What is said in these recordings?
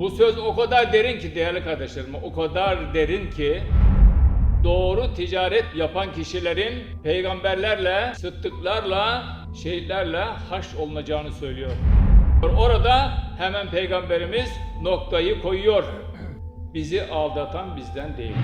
Bu söz o kadar derin ki değerli kardeşlerim, o kadar derin ki doğru ticaret yapan kişilerin peygamberlerle, sıddıklarla, şehitlerle haş olunacağını söylüyor. Orada hemen peygamberimiz noktayı koyuyor. Bizi aldatan bizden değil.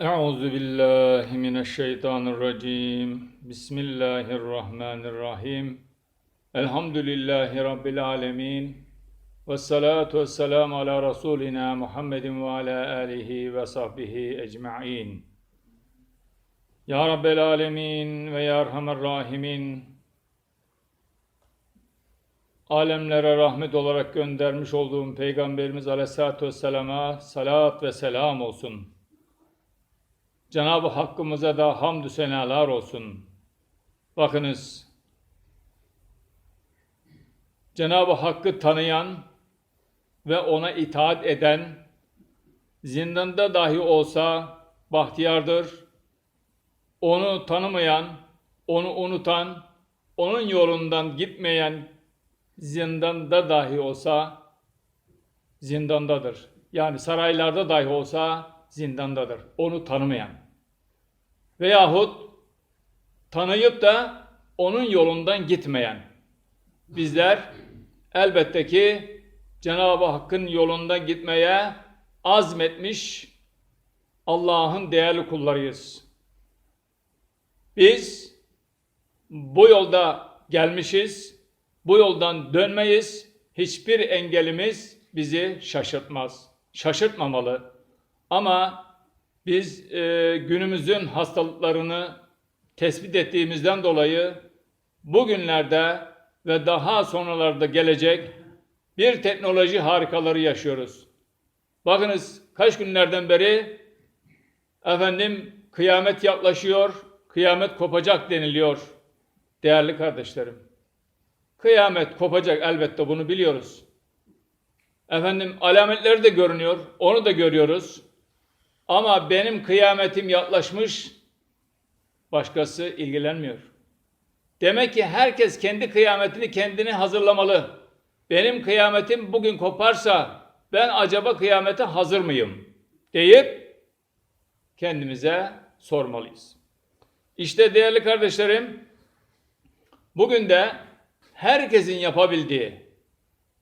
Euzu billahi mineşşeytanirracim. Bismillahirrahmanirrahim. Elhamdülillahi rabbil alamin. Ve salatu vesselamu ala rasulina Muhammedin ve ala alihi ve sahbihi ecmaîn. Ya Rabbel alemin ve ya Erhamer rahimin. Alemlere rahmet olarak göndermiş olduğum Peygamberimiz Aleyhisselatü Vesselam'a salat ve selam olsun. Cenab-ı Hakk'ımıza da hamdü senalar olsun. Bakınız, Cenab-ı Hakk'ı tanıyan ve ona itaat eden, zindanda dahi olsa bahtiyardır. Onu tanımayan, onu unutan, onun yolundan gitmeyen, zindanda dahi olsa zindandadır. Yani saraylarda dahi olsa zindandadır. Onu tanımayan. Veyahut tanıyıp da onun yolundan gitmeyen. Bizler elbette ki Cenab-ı Hakk'ın yolundan gitmeye azmetmiş Allah'ın değerli kullarıyız. Biz bu yolda gelmişiz, bu yoldan dönmeyiz, hiçbir engelimiz bizi şaşırtmaz, şaşırtmamalı. Ama biz e, günümüzün hastalıklarını tespit ettiğimizden dolayı bugünlerde ve daha sonralarda gelecek bir teknoloji harikaları yaşıyoruz. Bakınız kaç günlerden beri efendim kıyamet yaklaşıyor, kıyamet kopacak deniliyor değerli kardeşlerim. Kıyamet kopacak elbette bunu biliyoruz. Efendim alametleri de görünüyor, onu da görüyoruz. Ama benim kıyametim yaklaşmış, başkası ilgilenmiyor. Demek ki herkes kendi kıyametini kendini hazırlamalı. Benim kıyametim bugün koparsa ben acaba kıyamete hazır mıyım? deyip kendimize sormalıyız. İşte değerli kardeşlerim, bugün de herkesin yapabildiği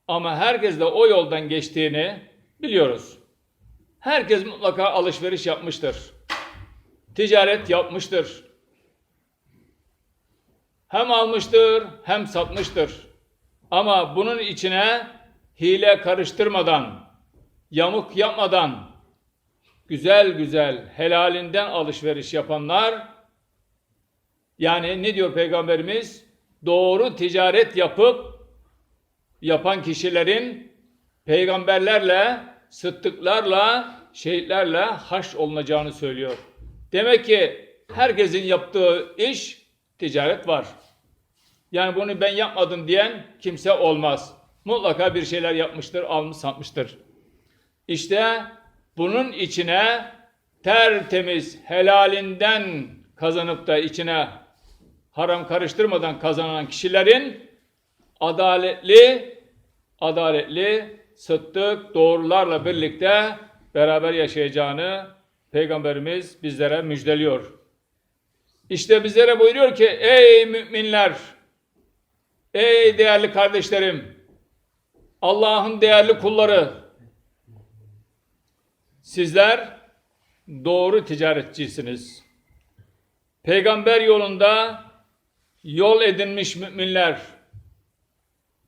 ama herkes de o yoldan geçtiğini biliyoruz. Herkes mutlaka alışveriş yapmıştır. Ticaret yapmıştır. Hem almıştır hem satmıştır. Ama bunun içine hile karıştırmadan, yamuk yapmadan, güzel güzel helalinden alışveriş yapanlar, yani ne diyor Peygamberimiz? Doğru ticaret yapıp yapan kişilerin peygamberlerle, sıddıklarla, şehitlerle haş olunacağını söylüyor. Demek ki herkesin yaptığı iş ticaret var. Yani bunu ben yapmadım diyen kimse olmaz. Mutlaka bir şeyler yapmıştır, almış satmıştır. İşte bunun içine tertemiz helalinden kazanıp da içine haram karıştırmadan kazanan kişilerin adaletli, adaletli, sıddık, doğrularla birlikte beraber yaşayacağını Peygamberimiz bizlere müjdeliyor. İşte bizlere buyuruyor ki ey müminler, ey değerli kardeşlerim, Allah'ın değerli kulları, sizler doğru ticaretçisiniz. Peygamber yolunda yol edinmiş müminler.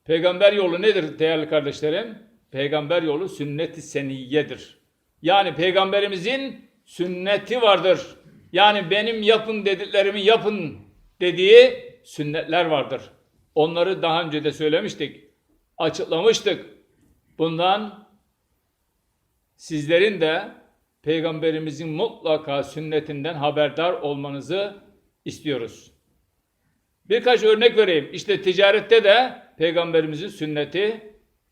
Peygamber yolu nedir değerli kardeşlerim? Peygamber yolu sünnet-i seniyyedir. Yani peygamberimizin sünneti vardır. Yani benim yapın dediklerimi yapın dediği sünnetler vardır. Onları daha önce de söylemiştik. Açıklamıştık. Bundan sizlerin de peygamberimizin mutlaka sünnetinden haberdar olmanızı istiyoruz. Birkaç örnek vereyim. İşte ticarette de peygamberimizin sünneti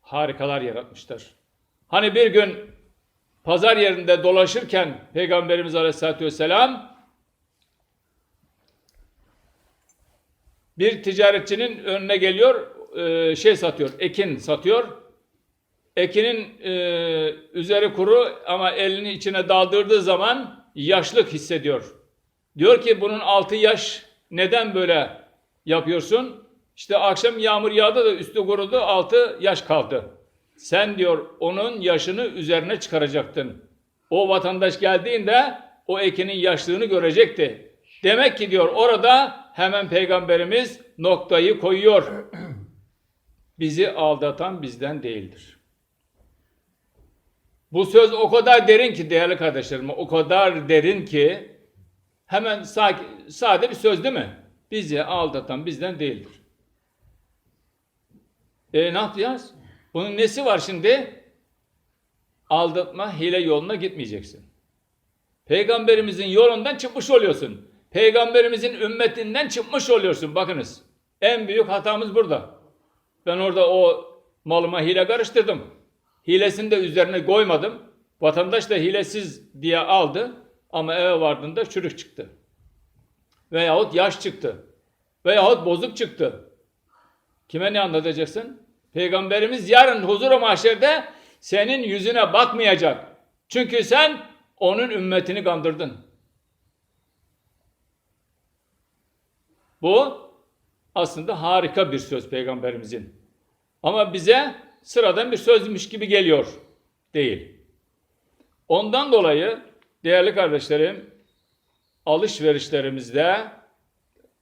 harikalar yaratmıştır. Hani bir gün pazar yerinde dolaşırken Peygamberimiz Aleyhisselatü Vesselam Bir ticaretçinin önüne geliyor, e, şey satıyor, ekin satıyor. Ekinin e, üzeri kuru ama elini içine daldırdığı zaman yaşlık hissediyor. Diyor ki bunun altı yaş neden böyle yapıyorsun? İşte akşam yağmur yağdı da üstü kurudu altı yaş kaldı. Sen diyor onun yaşını üzerine çıkaracaktın. O vatandaş geldiğinde o ekinin yaşlığını görecekti. Demek ki diyor orada hemen peygamberimiz noktayı koyuyor. Bizi aldatan bizden değildir. Bu söz o kadar derin ki değerli kardeşlerim, o kadar derin ki hemen sa- sade bir söz değil mi? Bizi aldatan bizden değildir. E yapacağız? Bunun nesi var şimdi? Aldatma, hile yoluna gitmeyeceksin. Peygamberimizin yolundan çıkmış oluyorsun. Peygamberimizin ümmetinden çıkmış oluyorsun. Bakınız. En büyük hatamız burada. Ben orada o malıma hile karıştırdım. Hilesini de üzerine koymadım. Vatandaş da hilesiz diye aldı. Ama eve vardığında çürük çıktı. Veyahut yaş çıktı. Veyahut bozuk çıktı. Kime ne anlatacaksın? Peygamberimiz yarın huzur-u mahşerde senin yüzüne bakmayacak. Çünkü sen onun ümmetini kandırdın. Bu aslında harika bir söz peygamberimizin. Ama bize sıradan bir sözmüş gibi geliyor. Değil. Ondan dolayı değerli kardeşlerim alışverişlerimizde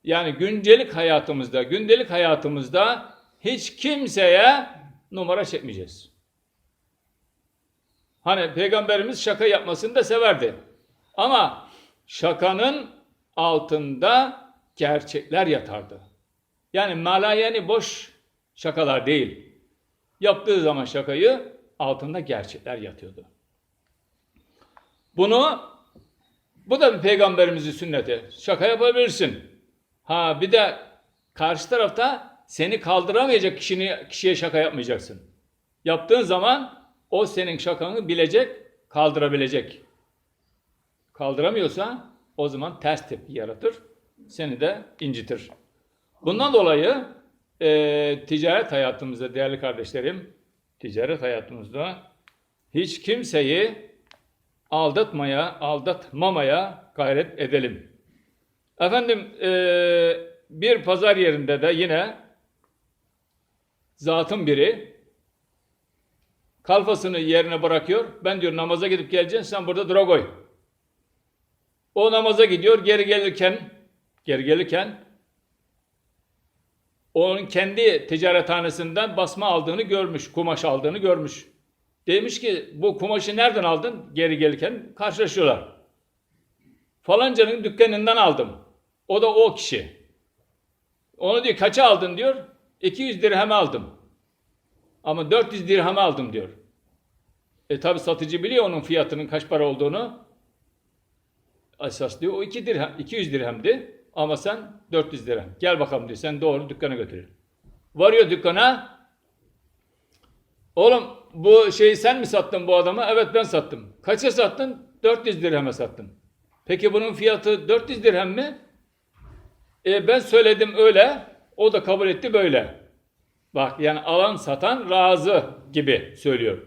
yani güncelik hayatımızda, gündelik hayatımızda hiç kimseye numara çekmeyeceğiz. Hani peygamberimiz şaka yapmasını da severdi. Ama şakanın altında gerçekler yatardı. Yani malayeni boş şakalar değil. Yaptığı zaman şakayı altında gerçekler yatıyordu. Bunu bu da bir peygamberimizin sünneti. Şaka yapabilirsin. Ha bir de karşı tarafta seni kaldıramayacak kişini, kişiye şaka yapmayacaksın. Yaptığın zaman o senin şakanı bilecek, kaldırabilecek. Kaldıramıyorsa o zaman ters tepki yaratır. Seni de incitir. Bundan dolayı e, ticaret hayatımızda değerli kardeşlerim, ticaret hayatımızda hiç kimseyi aldatmaya, aldatmamaya gayret edelim. Efendim e, bir pazar yerinde de yine zatın biri kalfasını yerine bırakıyor. Ben diyor namaza gidip geleceksin sen burada dura koy. O namaza gidiyor geri gelirken geri gelirken onun kendi ticarethanesinden basma aldığını görmüş, kumaş aldığını görmüş. Demiş ki bu kumaşı nereden aldın? Geri gelirken karşılaşıyorlar. Falancanın dükkanından aldım. O da o kişi. Onu diyor kaça aldın diyor. 200 dirhem aldım. Ama 400 dirhem aldım diyor. E tabi satıcı biliyor onun fiyatının kaç para olduğunu. Esas diyor o 2 dirhem, 200 dirhemdi. Ama sen 400 dirhem. Gel bakalım diyor. Sen doğru dükkana götürür. Varıyor dükkana. Oğlum bu şeyi sen mi sattın bu adama? Evet ben sattım. Kaça sattın? 400 dirheme sattım. Peki bunun fiyatı 400 dirhem mi? E ben söyledim öyle. O da kabul etti böyle. Bak yani alan satan razı gibi söylüyor.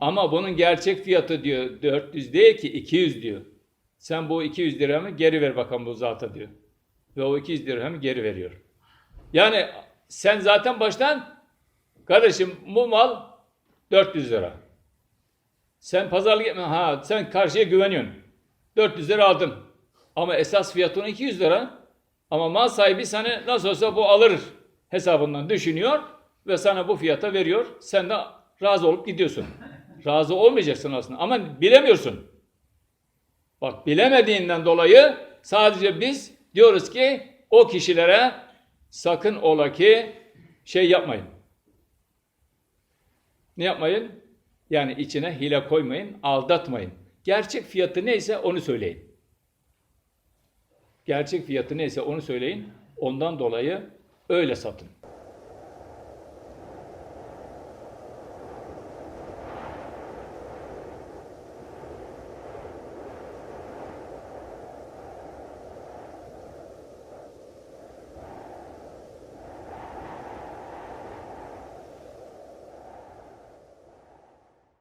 Ama bunun gerçek fiyatı diyor 400 değil ki 200 diyor. Sen bu 200 dirhemi geri ver bakalım bu zata diyor. Ve o 200 dirhemi geri veriyor. Yani sen zaten baştan kardeşim bu mal 400 lira. Sen pazarlık etme. Ha sen karşıya güveniyorsun. 400 lira aldın. Ama esas fiyatın 200 lira. Ama mal sahibi sana nasıl olsa bu alır hesabından düşünüyor ve sana bu fiyata veriyor. Sen de razı olup gidiyorsun. Razı olmayacaksın aslında ama bilemiyorsun. Bak bilemediğinden dolayı sadece biz diyoruz ki o kişilere sakın ola ki şey yapmayın. Ne yapmayın? Yani içine hile koymayın, aldatmayın. Gerçek fiyatı neyse onu söyleyin. Gerçek fiyatı neyse onu söyleyin. Ondan dolayı öyle satın.